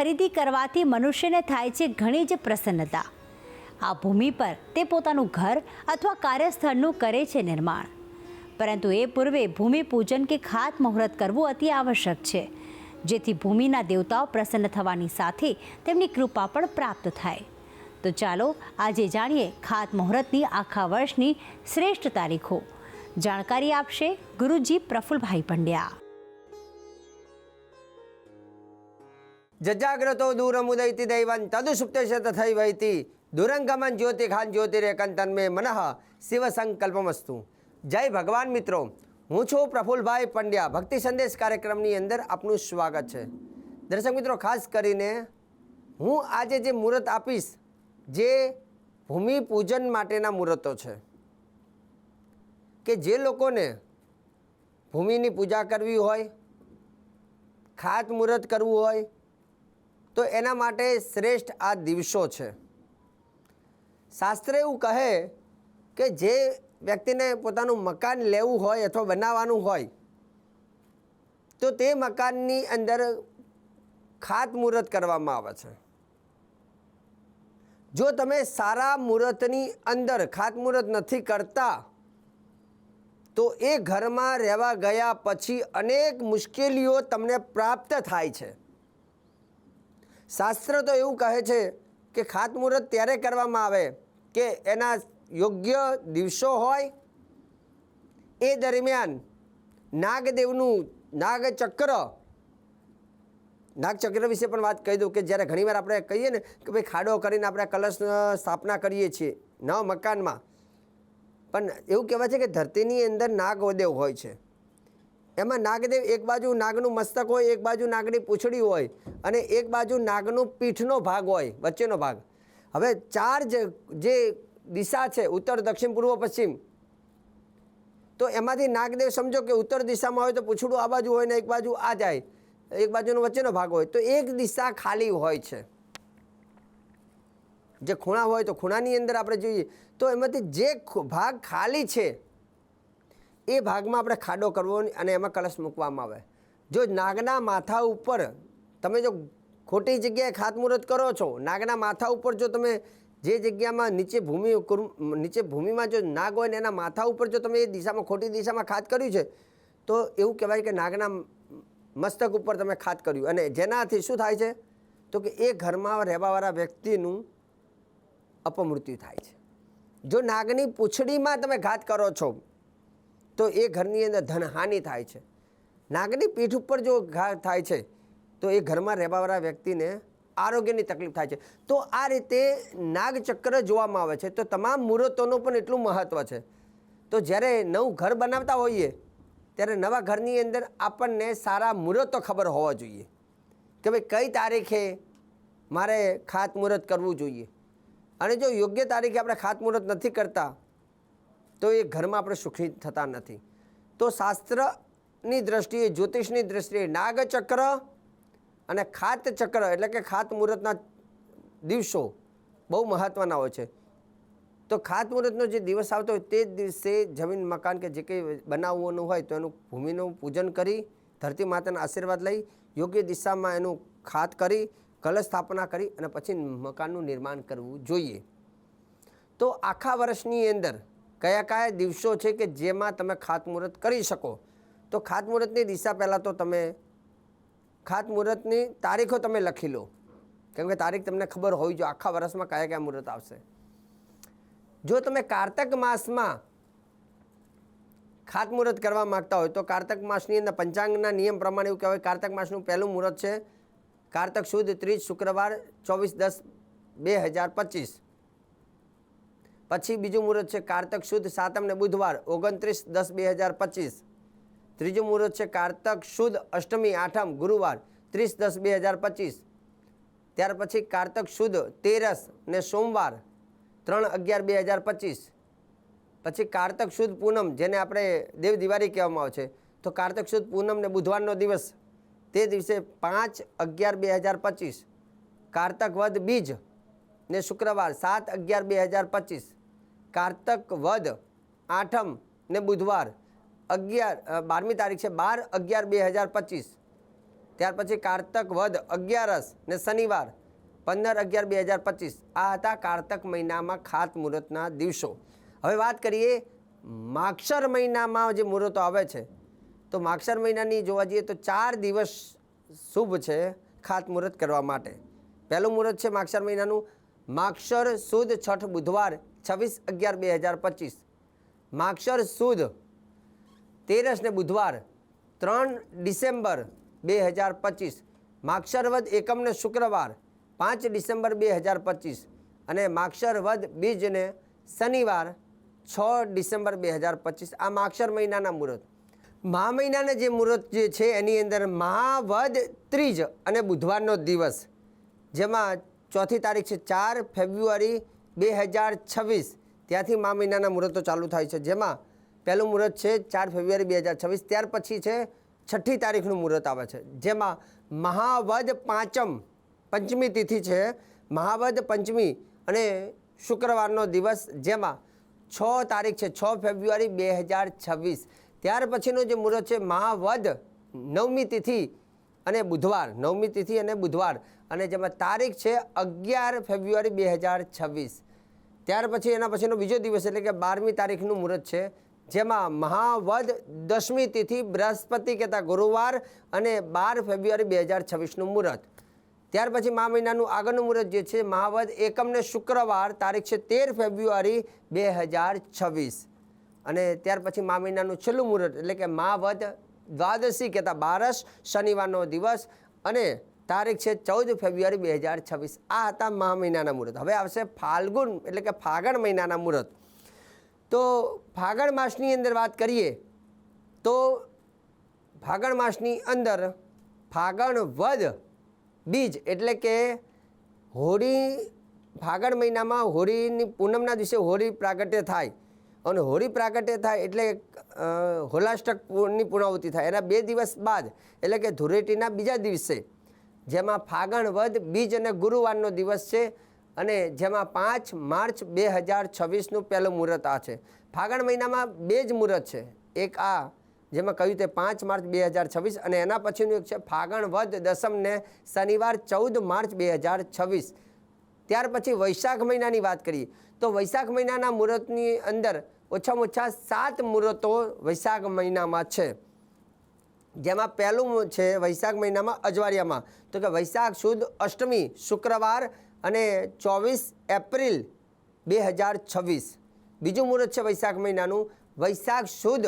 ખરીદી કરવાથી મનુષ્યને થાય છે ઘણી જ પ્રસન્નતા. આ ભૂમિ પર તે પોતાનું ઘર અથવા કાર્યસ્થળનું કરે છે નિર્માણ. પરંતુ એ પૂર્વે ભૂમિ પૂજન કે ખાત મુહૂર્ત કરવું અતિ આવશ્યક છે, જેથી ભૂમિના દેવતાઓ પ્રસન્ન થવાની સાથે તેમની કૃપા પણ પ્રાપ્ત થાય. તો ચાલો આજે જાણીએ ખાત મુહૂર્તની આખા વર્ષની શ્રેષ્ઠ તારીખો. જાણકારી આપશે ગુરુજી પ્રફુલભાઈ પંડ્યા. જજાગ્રતો દૂરમુદૈતિ દૈવં તદુસુપ્તેશ તથૈ વૈતિ દુરંગમન જ્યોતિખાન જ્યોતિરેકન તન્મે મનઃ શિવ સંકલ્પમસ્તુ જય ભગવાન મિત્રો હું છું પ્રફુલભાઈ પંડ્યા ભક્તિ સંદેશ કાર્યક્રમની અંદર આપનું સ્વાગત છે દર્શક મિત્રો ખાસ કરીને હું આજે જે મુહૂર્ત આપીશ જે ભૂમિ પૂજન માટેના મુહૂર્તો છે કે જે લોકોને ભૂમિની પૂજા કરવી હોય ખાત મુહૂર્ત કરવું હોય તો એના માટે શ્રેષ્ઠ આ દિવસો છે. શાસ્ત્ર એવું કહે કે જે વ્યક્તિને પોતાનું મકાન લેવું હોય અથવા બનાવવાનું હોય, તો તે મકાનની અંદર ખાતમુહૂર્ત કરવામાં આવે છે. જો તમે સારા મુહૂર્તની અંદર ખાતમુહૂર્ત નથી કરતા, તો એ ઘરમાં રહેવા ગયા પછી અનેક મુશ્કેલીઓ તમને પ્રાપ્ત થાય છે. શાસ્ત્ર તો એવું કહે છે કે ખાતમુહૂર્ત ત્યારે કરવામાં આવે કે એના યોગ્ય દિવસો હોય. એ દરમિયાન નાગદેવનું નાગચક્ર નાગચક્ર વિશે પણ વાત કહી દઉં કે જ્યારે ઘણીવાર આપણે કહીએ ને કે ભાઈ ખાડો કરીને આપણે કલશ સ્થાપના કરીએ છીએ નવા મકાનમાં. પણ એવું કહેવાય છે કે ધરતીની અંદર નાગદેવ હોય છે. એમાં નાગદેવ એક બાજુ નાગનું મસ્તક હોય, એક બાજુ નાગની પૂંછડી હોય અને એક બાજુ નાગનું પીઠનો ભાગ હોય, વચ્ચેનો ભાગ. હવે ચાર જે દિશા છે, ઉત્તર, દક્ષિણ, પૂર્વ, પશ્ચિમ, તો એમાંથી નાગદેવ સમજો કે ઉત્તર દિશામાં હોય તો પૂંછડું આ બાજુ હોય ને એક બાજુ આ જાય, એક બાજુનો વચ્ચેનો ભાગ હોય, તો એક દિશા ખાલી હોય છે. જે ખૂણા હોય તો ખૂણાની અંદર આપણે જોઈએ, તો એમાંથી જે ભાગ ખાલી છે એ ભાગમાં આપણે ખાડો કરવો અને એમાં કલશ મૂકવામાં આવે. જો નાગના માથા ઉપર તમે જો ખોટી જગ્યાએ ખાતમુહૂર્ત કરો છો, નાગના માથા ઉપર જો તમે જે જગ્યામાં નીચે ભૂમિ નીચે ભૂમિમાં જો નાગ હોય ને એના માથા ઉપર જો તમે એ દિશામાં, ખોટી દિશામાં ખાત કર્યું છે, તો એવું કહેવાય કે નાગના મસ્તક ઉપર તમે ખાત કર્યું. અને જેનાથી શું થાય છે? તો કે એ ઘરમાં રહેવાવાળા વ્યક્તિનું અપમૃત્યુ થાય છે. જો નાગની પૂંછડીમાં તમે ઘાત કરો છો તો એ ઘરની અંદર ધનહાનિ થાય છે. નાગની પીઠ ઉપર જો ઘા થાય છે, તો એ ઘરમાં રહેવાવાળા વ્યક્તિને આરોગ્યની તકલીફ થાય છે. તો આ રીતે નાગચક્ર જોવામાં આવે છે. તો તમામ મુહૂર્તોનું પણ એટલું મહત્ત્વ છે. તો જ્યારે નવું ઘર બનાવતા હોઈએ, ત્યારે નવા ઘરની અંદર આપણને સારા મુહૂર્તો ખબર હોવા જોઈએ. કે ભાઈ કઈ તારીખે મારે ખાતમુહૂર્ત કરવું જોઈએ? અને જો યોગ્ય તારીખે આપણે ખાતમુહૂર્ત નથી કરતા તો એ ઘરમાં આપણે સુખી થતા નથી. તો શાસ્ત્રની દ્રષ્ટિએ, જ્યોતિષની દ્રષ્ટિએ નાગચક્ર અને ખાત ચક્ર એટલે કે ખાત મુહૂર્તના દિવસો બહુ મહત્ત્વના હોય છે. તો ખાત મુહૂર્તનો જે દિવસ આવતો હોય તે જ દિવસે જમીન, મકાન કે જે કંઈ બનાવવાનું હોય તો એનું ભૂમિનું પૂજન કરી, ધરતી માતાના આશીર્વાદ લઈ, યોગ્ય દિશામાં એનું ખાત કરી, કલશ સ્થાપના કરી અને પછી મકાનનું નિર્માણ કરવું જોઈએ. તો આખા વર્ષની અંદર કયા કયા દિવસો છે કે જેમાં તમે ખાતમુહૂર્ત કરી શકો? તો ખાતમુહૂર્તની દિશા પહેલાં તો તમે ખાતમુહૂર્તની તારીખો તમે લખી લો. કેમ કે તારીખ તમને ખબર હોવી જોઈએ, આખા વર્ષમાં કયા કયા મુહૂર્ત આવશે. જો તમે કારતક માસમાં ખાતમુહૂર્ત કરવા માગતા હોય, તો કારતક માસની અંદર પંચાંગના નિયમ પ્રમાણે એવું કહેવાય, કારતક માસનું પહેલું મુહૂર્ત છે કારતક સુદ ત્રીજ શુક્રવાર ચોવીસ દસ બે હજાર પચીસ. પછી બીજું મુહૂર્ત છે કારતક શુદ્ધ સાતમ ને બુધવાર, ઓગણત્રીસ દસ બે હજાર પચીસ. ત્રીજું મુહૂર્ત છે કારતક શુદ્ધ અષ્ટમી આઠમ, ગુરુવાર, ત્રીસ દસ બે હજાર પચીસ. ત્યાર પછી કારતક શુદ્ધ તેરસ ને સોમવાર, ત્રણ અગિયાર બે હજાર પચીસ. પછી કારતક શુદ્ધ પૂનમ, જેને આપણે દેવ દિવાળી કહેવામાં આવે છે. તો કારતક શુદ્ધ પૂનમ ને બુધવારનો દિવસ, તે દિવસે પાંચ અગિયાર બે હજાર પચીસ. કારતક વધ બીજ ને શુક્રવાર, સાત અગિયાર બે હજાર પચીસ. કારતક વદ આઠમ ને બુધવાર અગિયાર બારમી તારીખ છે, બાર અગિયાર બે હજાર પચીસ. ત્યાર પછી કારતક વધ અગિયારસ ને શનિવાર પંદર અગિયાર બે હજાર પચીસ. આ હતા કારતક મહિનામાં ખાત મુહૂર્તના દિવસો. હવે વાત કરીએ માક્ષર મહિનામાં જે મુહૂર્તો આવે છે, તો માક્ષર મહિનાની જોવા જઈએ તો ચાર દિવસ શુભ છે ખાત મુહૂર્ત કરવા માટે. પહેલું મુહૂર્ત છે માક્ષર મહિનાનું. માક્ષર સુદ છઠ બુધવાર છવ્વીસ અગિયાર બે હજાર પચીસ. માક્ષર સુદ તેરસ ને બુધવાર ત્રણ ડિસેમ્બર બે હજાર પચીસ. માક્ષરવદ એકમને શુક્રવાર પાંચ ડિસેમ્બર બે હજાર પચીસ. અને માક્ષરવદ બીજને શનિવાર છ ડિસેમ્બર બે હજાર પચીસ. આ માક્ષર મહિનાના મુહૂર્ત. મહા મહિનાના જે મુહૂર્ત જે છે એની અંદર મહાવદ ત્રીજ અને બુધવારનો દિવસ, જેમાં ચોથી તારીખ છે ચાર ફેબ્રુઆરી બે હજાર છવ્વીસ. ત્યાંથી મા મહિનાના મુહૂર્તો ચાલુ થાય છે. જેમાં પહેલું મુહૂર્ત છે ચાર ફેબ્રુઆરી બે હજાર છવ્વીસ. ત્યાર પછી છે છઠ્ઠી તારીખનું મુહૂર્ત આવે છે. જેમાં મહાવદ પાંચમ પંચમી તિથિ છે. મહાવદ પંચમી અને શુક્રવારનો દિવસ જેમાં છ તારીખ છે, છ ફેબ્રુઆરી બે હજાર છવ્વીસ. ત્યાર પછીનું જે મુહૂર્ત છે, મહાવદ નવમી તિથિ અને બુધવાર, નવમી તિથિ અને બુધવાર, અને જેમાં તારીખ છે અગિયાર ફેબ્રુઆરી બે હજાર છવ્વીસ. ત્યાર પછી એના પછીનો બીજો દિવસ એટલે કે બારમી તારીખનું મુહૂર્ત છે, જેમાં મહાવદ દસમી તિથિ બૃહસ્પતિ કહેતા ગુરુવાર અને બાર ફેબ્રુઆરી બે હજાર છવ્વીસનું મુહૂર્ત. ત્યાર પછી મા મહિનાનું આગળનું મુહૂર્ત જે છે, મહાવદ એકમને શુક્રવાર, તારીખ છે તેર ફેબ્રુઆરી બે હજાર છવ્વીસ. અને ત્યાર પછી મા મહિનાનું છેલ્લું મુહૂર્ત એટલે કે મહાવદ દ્વાદશી કહેતા બારસ શનિવારનો દિવસ અને તારીખ છે ચૌદ ફેબ્રુઆરી બે હજાર છવ્વીસ. આ હતા મહા મહિનાના મુહૂર્ત. હવે આવશે ફાલ્ગુન એટલે કે ફાગણ મહિનાના મુહૂર્ત. તો ફાગણ માસની અંદર વાત કરીએ તો ફાગણ માસની અંદર ફાગણ વદ બીજ એટલે કે હોળી ફાગણ મહિનામાં હોળીની પૂનમના દિવસે હોળી પ્રાગટ્ય થાય. અને હોળી પ્રાગટ્ય થાય એટલે હોલાષ્ટકની પૂર્ણાહુતિ થાય. એના બે દિવસ બાદ, એટલે કે ધૂળેટીના બીજા દિવસે, જેમાં ફાગણ વદ, બીજ અને ગુરુવારનો દિવસ છે, અને જેમાં પાંચ માર્ચ બે હજાર છવ્વીસનું પહેલું મુહૂર્ત આ છે. ફાગણ મહિનામાં બે જ મુહૂર્ત છે. એક આ, જેમાં કહ્યું તે પાંચ માર્ચ બે હજાર છવ્વીસ, અને એના પછીનું એક છે ફાગણ વદ દસમને શનિવાર ચૌદ માર્ચ બે હજાર છવ્વીસ. ત્યાર પછી વૈશાખ મહિનાની વાત કરીએ. તો વૈશાખ મહિનાના મુહૂર્તની અંદર ઓછામાં ઓછા સાત મુહૂર્તો વૈશાખ મહિનામાં છે. જેમાં પહેલું છે વૈશાખ મહિનામાં અજવાળિયામાં. તો કે વૈશાખ સુદ અષ્ટમી શુક્રવાર અને ચોવીસ એપ્રિલ બે હજાર છવ્વીસ. બીજું મુહૂર્ત છે વૈશાખ મહિનાનું. વૈશાખ સુદ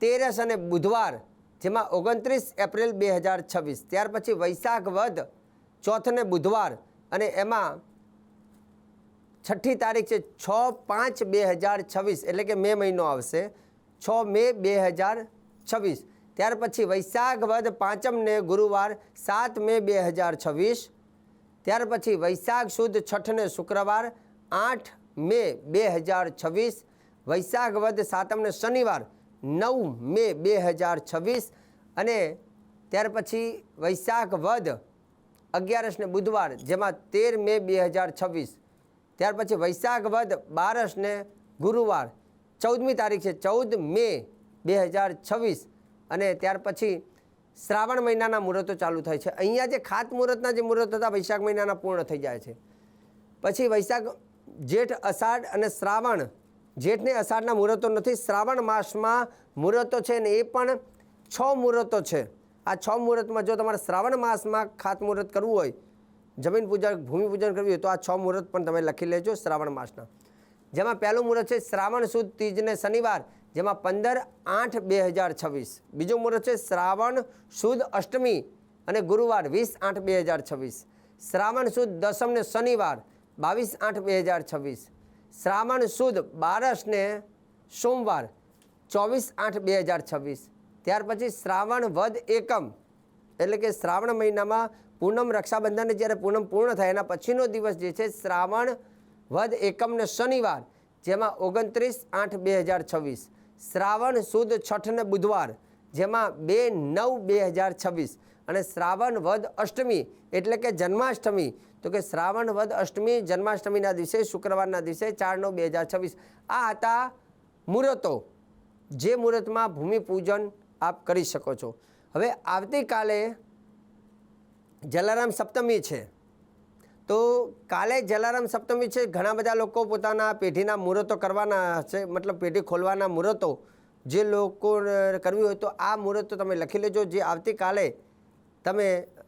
તેરસ અને બુધવાર, જેમાં ઓગણત્રીસ એપ્રિલ બે હજાર છવ્વીસ. ત્યાર પછી વૈશાખ વદ ચોથને બુધવાર અને એમાં છઠ્ઠી તારીખ છે છ પાંચ બે હજાર છવ્વીસ, એટલે કે મે મહિનો આવશે. છ મે બે હજાર છવ્વીસ. ત્યાર પછી વૈશાખ વદ પાંચમને ગુરુવાર સાત મે બે હજાર છવ્વીસ. ત્યાર પછી વૈશાખ સુદ છઠને શુક્રવાર આઠ મે બે હજાર છવ્વીસ. વૈશાખ વદ સાતમને શનિવાર નવ મે બે હજાર છવ્વીસ. અને ત્યાર પછી વૈશાખ વદ અગિયારસને બુધવાર, જેમાં તેર મે બે હજાર છવ્વીસ. ત્યાર પછી વૈશાખ વધ બારસ ને ગુરુવાર. ચૌદમી તારીખ છે, ચૌદ મે બે હજાર છવ્વીસ. અને ત્યાર પછી શ્રાવણ મહિનાના મુહૂર્તો ચાલુ થાય છે. અહીંયા જે ખાત મુહૂર્તના જે મુહૂર્ત હતા, વૈશાખ મહિનાના પૂર્ણ થઈ જાય છે. પછી વૈશાખ જેઠ, અષાઢ અને શ્રાવણ. જેઠને અષાઢના મુહૂર્તો નથી, શ્રાવણ માસમાં મુહૂર્તો છે ને એ પણ છ મુહૂર્તો છે. આ છ મુહૂર્તમાં જો તમારે શ્રાવણ માસમાં ખાત મુહૂર્ત કરવું હોય જમીન પૂજા, ભૂમિ પૂજન કરવી હોય તો આ છ મુહૂર્ત પણ તમે લખી લેજો શ્રાવણ માસના. જેમાં પહેલું મુહૂર્ત છે શ્રાવણ સુદ તીજને શનિવાર, જેમાં પંદર આઠ બે હજાર છવ્વીસ. બીજું મુહૂર્ત છે શ્રાવણ સુદ અષ્ટમી અને ગુરુવાર વીસ આઠ બે હજાર છવ્વીસ. શ્રાવણ સુદ દસમ ને શનિવાર, બાવીસ આઠ બે હજાર છવ્વીસ. શ્રાવણ સુદ બારસ ને સોમવાર, ચોવીસ આઠ બે હજાર છવ્વીસ. ત્યાર પછી શ્રાવણ વદ એકમ, એટલે કે શ્રાવણ મહિનામાં પૂનમ રક્ષાબંધન જ્યારે પૂનમ પૂર્ણ થાય, એના પછીનો દિવસ જે છે શ્રાવણ વદ એકમને શનિવાર, જેમાં ઓગણત્રીસ આઠ બે હજાર છવ્વીસ. શ્રાવણ સુદ છઠને બુધવાર, જેમાં બે નવ બે હજાર છવ્વીસ. અને શ્રાવણ વદ અષ્ટમી, એટલે કે જન્માષ્ટમી. તો કે શ્રાવણ વદ અષ્ટમી, જન્માષ્ટમીના દિવસે, શુક્રવારના દિવસે ચાર નવ બે હજાર છવ્વીસ. આ હતા મુહૂર્તો, જે મુહૂર્તમાં ભૂમિપૂજન આપ કરી શકો છો. હવે આવતીકાલે જલારામ સપ્તમી છે. તો કાલે જલારામ સપ્તમી છે, ઘણા બધા લોકો પોતાના પેઢીના મુહૂર્તો કરવાના છે, મતલબ પેઢી ખોલવાના મુહૂર્તો જે લોકો કરવી હોય તો આ મુહૂર્તો તમે લખી લેજો. જે આવતીકાલે તમે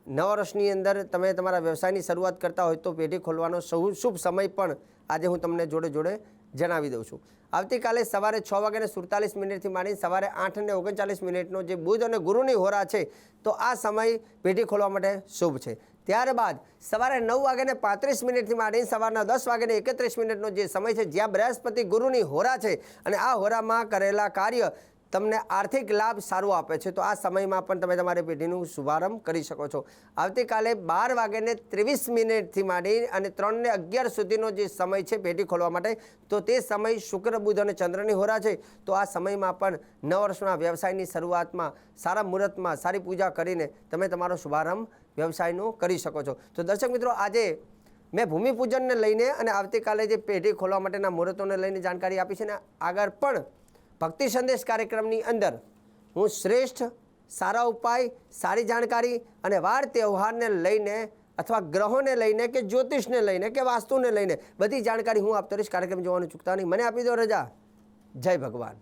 નવા વર્ષની અંદર તમે તમારા વ્યવસાયની શરૂઆત કરતા હોય તો પેઢી ખોલવાનો સૌ શુભ સમય પણ આજે હું તમને જોડે જોડે જણાવી દઉં છું. આવતીકાલે સવારે છ વાગ્યાને સુડતાલીસ મિનિટથી માંડી સવારે આઠ અને ઓગણચાલીસ મિનિટનો જે બુધ અને ગુરુની હોરા છે, તો આ સમય પેઢી ખોલવા માટે શુભ છે. ત્યારબાદ સવારે નવ વાગ્યાને પાંત્રીસ મિનિટથી માંડી સવારના દસ વાગ્યાને એકત્રીસ મિનિટનો જે સમય છે, જ્યાં બૃહસ્પતિ ગુરુની હોરા છે, અને આ હોરામાં કરેલા કાર્ય તમને આર્થિક લાભ સારો આપે છે. તો આ સમયમાં પણ તમે તમારી પેઢીનું શુભારંભ કરી શકો છો. આવતીકાલે બાર વાગ્યાને ત્રેવીસ મિનિટથી માંડી અને ત્રણને અગિયાર સુધીનો જે સમય છે પેઢી ખોલવા માટે, તો તે સમય શુક્ર, બુધ અને ચંદ્રની હોરા છે. તો આ સમયમાં પણ નવ વર્ષના વ્યવસાયની શરૂઆતમાં, સારા મુહૂર્તમાં સારી પૂજા કરીને તમે તમારો શુભારંભ વ્યવસાયનું કરી શકો છો. તો દર્શક મિત્રો, આજે મેં ભૂમિપૂજનને લઈને અને આવતીકાલે જે પેઢી ખોલવા માટેના મુહૂર્તોને લઈને જાણકારી આપી છે ને, આગળ પણ ભક્તિ સંદેશ કાર્યક્રમની અંદર હું શ્રેષ્ઠ, સારા ઉપાય, સારી જાણકારી અને વાર તહેવારને લઈને અથવા ગ્રહોને લઈને કે જ્યોતિષને લઈને કે વાસ્તુને લઈને બધી જાણકારી હું આપતો રહીશ. કાર્યક્રમ જોવાનું ચૂકતા નહીં. મને આપી દો રજા. જય ભગવાન.